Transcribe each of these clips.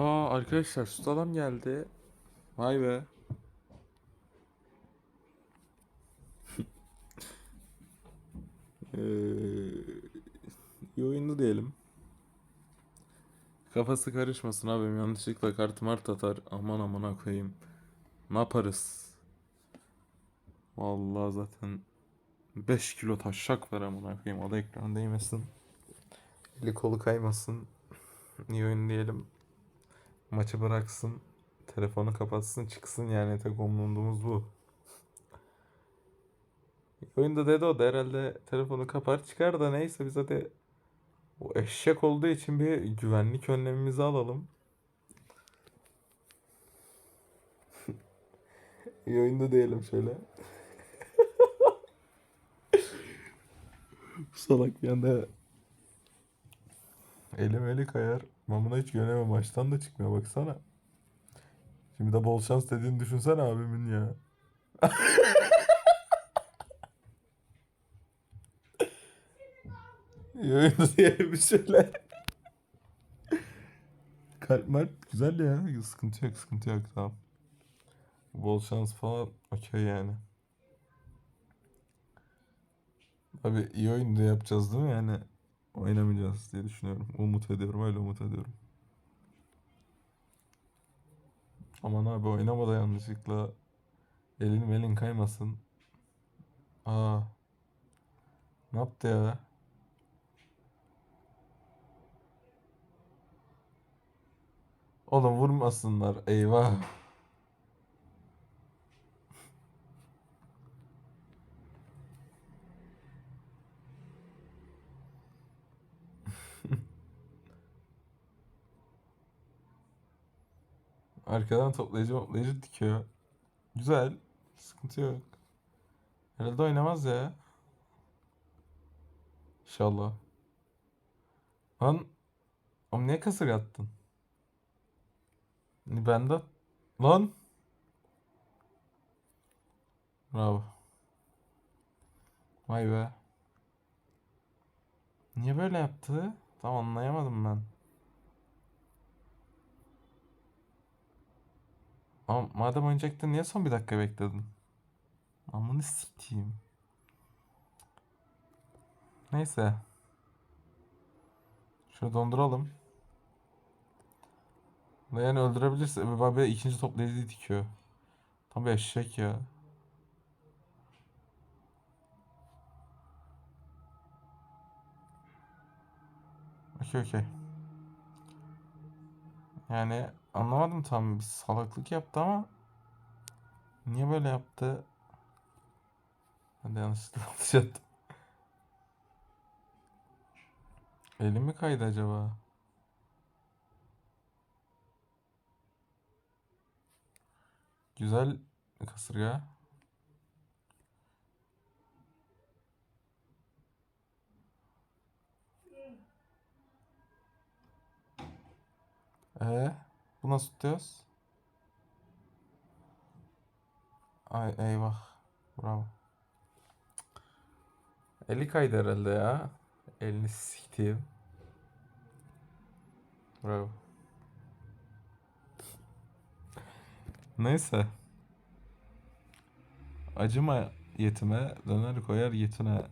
Aa arkadaşlar süt adam geldi. Vay be. İyi oyundu diyelim. Kafası karışmasın abim yanlışlıkla kart mart atar. Aman amına koyayım. Ne yaparız? Vallahi zaten 5 kilo taşak var amına koyayım. O da ekran değmesin. Eli kolu kaymasın. İyi oyun diyelim. Maçı bıraksın. Telefonu kapatsın çıksın yani tek umduğumuz bu. Oyunda dedi o da herhalde telefonu kapar çıkar da neyse biz hadi o eşek olduğu için bir güvenlik önlemimizi alalım. İyi oyunda diyelim şöyle. Salak bir anda elim eli kayar. Buna hiç güvenemem. Maçtan da çıkmıyor baksana. Şimdi de bol şans dediğini düşünsene abimin ya. Oyunda diyelim bir şöyle. Kalp marp güzel ya. Sıkıntı yok sıkıntı yok tamam. Bol şans falan okey yani. Abi iyi oyunda yapacağız değil mi? Yani oynamayacağız diye düşünüyorum. Umut ediyorum öyle umut ediyorum. Aman abi oynama da yanlışlıkla elin melin kaymasın. Aa. Ne yaptı ya? Oğlum vurmasınlar. Eyvah. Arkadan toplayıcı toplayıcı dikiyor. Güzel. Sıkıntı yok. Herhalde oynamaz ya. İnşallah. Lan oğlum niye kasır attın? Ben de lan bravo. Vay be. Niye böyle yaptı? Tam anlayamadım ben. Ama madem oynayacaktın niye son bir dakika bekledin? Amını sikeyim. Neyse. Şunu donduralım. Yani öldürebilirse Mbappe ikinci toplayıcı dikiyor. Tam bir eşek ya. Okey okey. Yani anlamadım tam bir salaklık yaptı ama niye böyle yaptı? Ben yanlışlıkla atış attım. Elim mi kaydı acaba? Güzel kasırga. Ee, bu nasıl tutuyoruz? Ay eyvah. Bravo. Eli kaydı herhalde ya. Elini siktiğim. Bravo. Neyse. Acıma yetime, döner koyar yetine.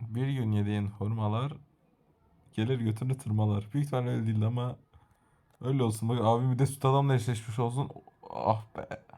Bir gün yediğin hurmalar gelir götünü tırmalar. Büyük ihtimalle öyle değil ama öyle olsun. Bak abim bir de süt adamla eşleşmiş olsun. Ah be.